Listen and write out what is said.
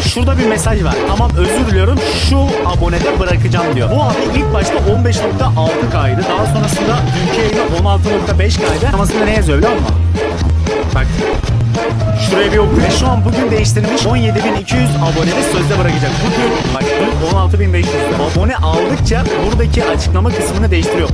şurada bir mesaj var. Tamam özür diliyorum şu abonede bırakacağım diyor. Bu abi ilk başta 15.6 kaydı, Daha sonrasında dünkü yayında 16.5 kaydı. Sonrasında ne yazıyor biliyor musun? Bak Şuraya bir oku. Şu an bugün değiştirilmiş 17.200 abonede sözde bırakacak. Bugün bak 16.500. Abone aldıkça buradaki açıklama kısmını değiştiriyor.